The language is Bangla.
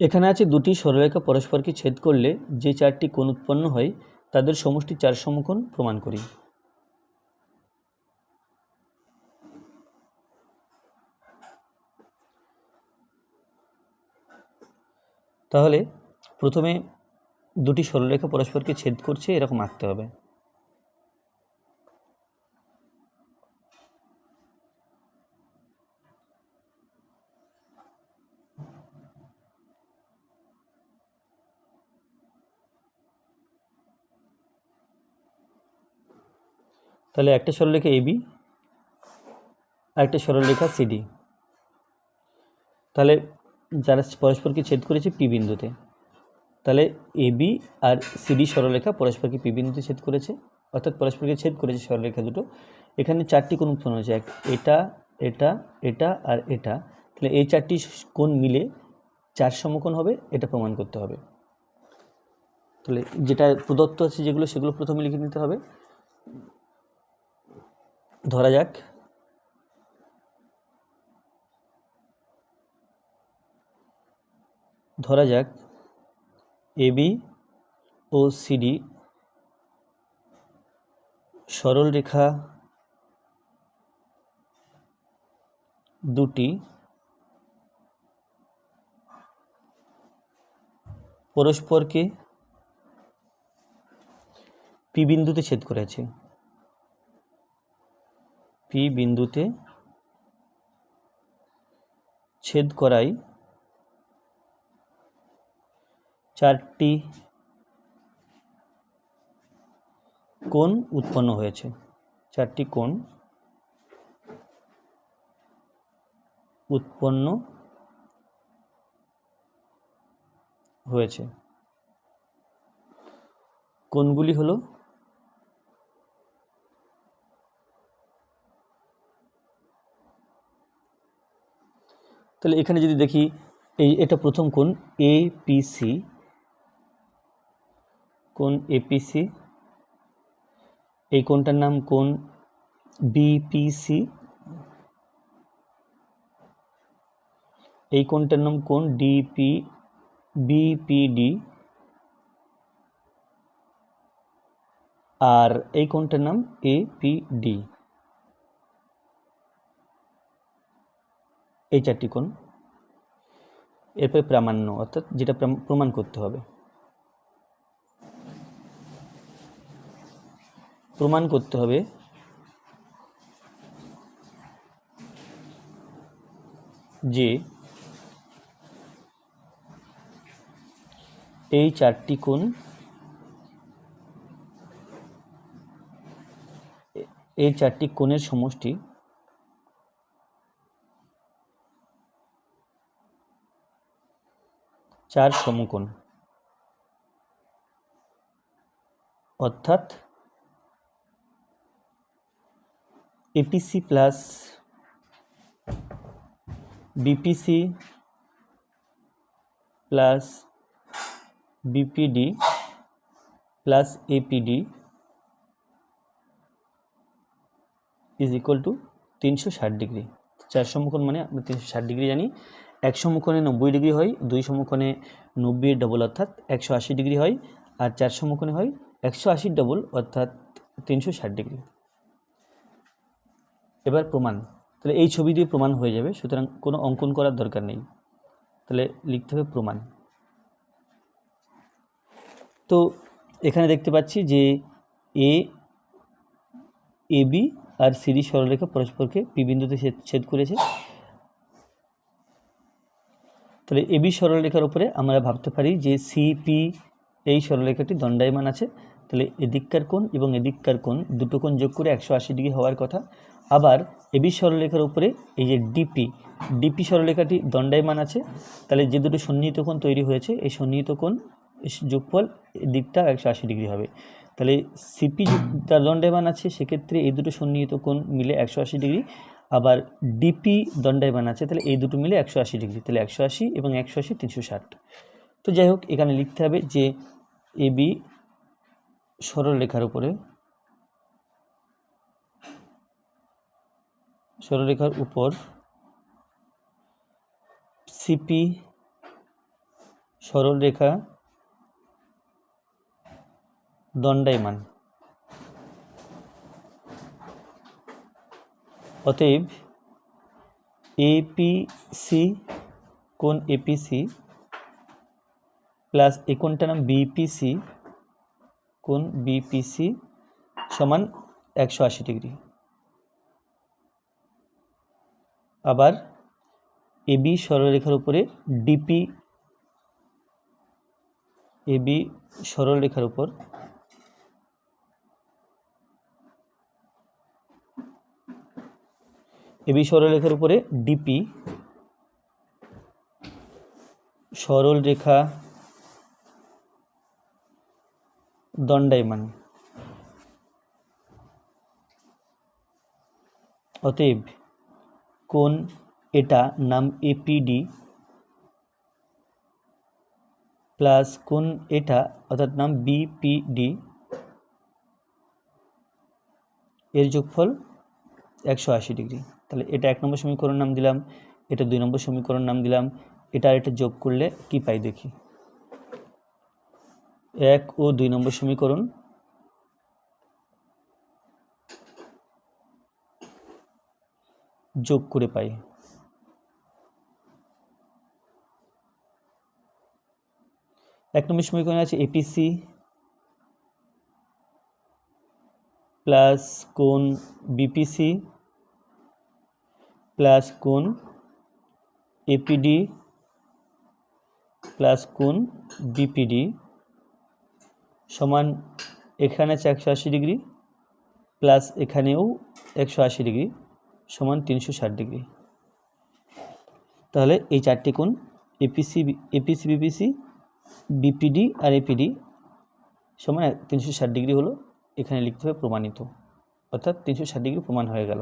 এখানে আছে দুটি সরলরেখা পরস্পরকে ছেদ করলে যে চারটি কোণ উৎপন্ন হয়, তাদের সমষ্টি চার সমকোণ প্রমাণ করি। তাহলে প্রথমে দুটি সরলরেখা পরস্পরকে ছেদ করছে, এরকম আঁকতে হবে। তাহলে একটা সরলরেখা এবি আর একটা সরলরেখা সিডি তাহলে যারা পরস্পরকে ছেদ করেছে পি বিন্দুতে, তাহলে এবি আর সিডি সরলরেখা পরস্পরকে পি বিন্দুতে ছেদ করেছে, অর্থাৎ পরস্পরকে ছেদ করেছে সরলরেখা দুটো। এখানে চারটি কোণ উৎপন্ন হয়েছে, এক এটা এটা এটা আর এটা। তাহলে এই চারটি কোণ মিলে চার সমকোণ হবে, এটা প্রমাণ করতে হবে। তাহলে যেটা প্রদত্ত আছে যেগুলো, সেগুলো প্রথমে লিখে নিতে হবে। ধরা যাক। ধরা যাক এবি ও সিডি সরল রেখা দুটি। পরস্পরকে পি বিন্দুতে ছেদ করেছে পি বিন্দুতে ছেদ করায় চারটি কোণ উৎপন্ন হয়েছে। চারটি কোণ উৎপন্ন হয়েছে। কোণগুলি হলো তাহলে এখানে যদি দেখি, এই এটা প্রথম কোণ এ পি সি কোণ এপিসি এই কোণটার নাম কোণ বিপিসি এই কোণটার নাম কোণ ডিপি বিপিডি আর এই কোণটার নাম এপিডি এই চারটি কোণ। এরপরে প্রামাণ্য, অর্থাৎ যেটা প্রাম- প্রমাণ করতে হবে। প্রমাণ করতে হবে যে এই চারটি কোণ এই চারটি কোণের সমষ্টি চার সমকোণ। অর্থাৎ APC plus BPC plus BPD plus APD is equal to তিনশো ষাট ডিগ্রি। চার সমকোণ মানে আমরা তিনশো ষাট ডিগ্রি জানি। এক সমকোণে নব্বই ডিগ্রি হয় দুই সমকোণে নব্বই ডবল অর্থাৎ একশো আশি ডিগ্রি হয়, আর চার সমকোণে হয় একশো আশির ডবল অর্থাৎ তিনশো ষাট ডিগ্রি। এবার প্রমাণ। তাহলে এই ছবি দিয়ে প্রমাণ হয়ে যাবে, সুতরাং কোনো অঙ্কন করার দরকার নেই। তাহলে লিখতে হবে প্রমাণ। তো এখানে দেখতে পাচ্ছি যে এ এবি আর সিডি সরলরেখা পরস্পরকে পি বিন্দুতে ছেদ করেছে। তাহলে এবি সরলরেখার উপরে আমরা ভাবতে পারি যে সিপি এই সরলরেখাটি দণ্ডায়মান আছে। তাহলে এদিককার কোণ এবং এদিককার কোণ দুটো কোণ যোগ করে একশো আশি ডিগ্রি হওয়ার কথা। আবার এবি সরলরেখার উপরে এই যে ডিপি ডিপি সরলরেখাটি দণ্ডায়মান আছে। তাহলে যে দুটো সন্নিহিত কোণ তৈরি হয়েছে, এই সন্নিহিত কোণ যোগফল দিকটা একশো আশি ডিগ্রি হবে। তাহলে সিপি তার দণ্ডায়মান আছে, সেক্ষেত্রে এই দুটো সন্নিহিত কোণ মিলে একশো আশি ডিগ্রি। আবার ডিপি দণ্ডায়মান আছে, তাহলে এই দুটো মিলে একশো আশি ডিগ্রি, তাহলে একশো আশি এবং একশো আশি, তিনশো ষাট। তো যাই হোক, এখানে লিখতে হবে যে এবি সরল রেখার উপরে সরলরেখার উপর সিপি সরল রেখা দণ্ডায়মান। অতএব এপিসি কোণ এপিসি প্লাস এই কোণটার নাম বিপিসি কোন বিপিসি সমান একশো আশি ডিগ্রি। আবার এবি সরলরেখার উপরে ডিপি এবি সরলরেখার উপর এবি সরলরেখার উপরে ডিপি সরল রেখা দণ্ডায়মান। অতএব কোন এটা নাম এপিডি প্লাস কোন এটা অর্থাৎ নাম বিপিডি এর যোগফল একশো আশি ডিগ্রি। তাহলে এটা এক নম্বর সমীকরণ নাম দিলাম, এটা দুই নম্বর সমীকরণ নাম দিলাম, এটা আর এটা যোগ করলে কি পাই দেখি? এক ও দুই নম্বর সমীকরণ। যোগ করে পাই। এক নম্বর সমীকরণ আছে এপিসি প্লাস কোন বিপিসি প্লাস কোন এপিডি প্লাস কোন বিপিডি সমান এখানে আছে একশো আশি ডিগ্রি প্লাস এখানেও একশো আশি ডিগ্রি সমান তিনশো ষাট ডিগ্রি। তাহলে এই চারটি কোণ এপিসি এপিসি বিপিসি বিপিডি আর এপিডি সমান তিনশো ষাট ডিগ্রি হলো এখানে লিখতে হবে প্রমাণিত। অর্থাৎ তিনশো ষাট ডিগ্রি প্রমাণ হয়ে গেল।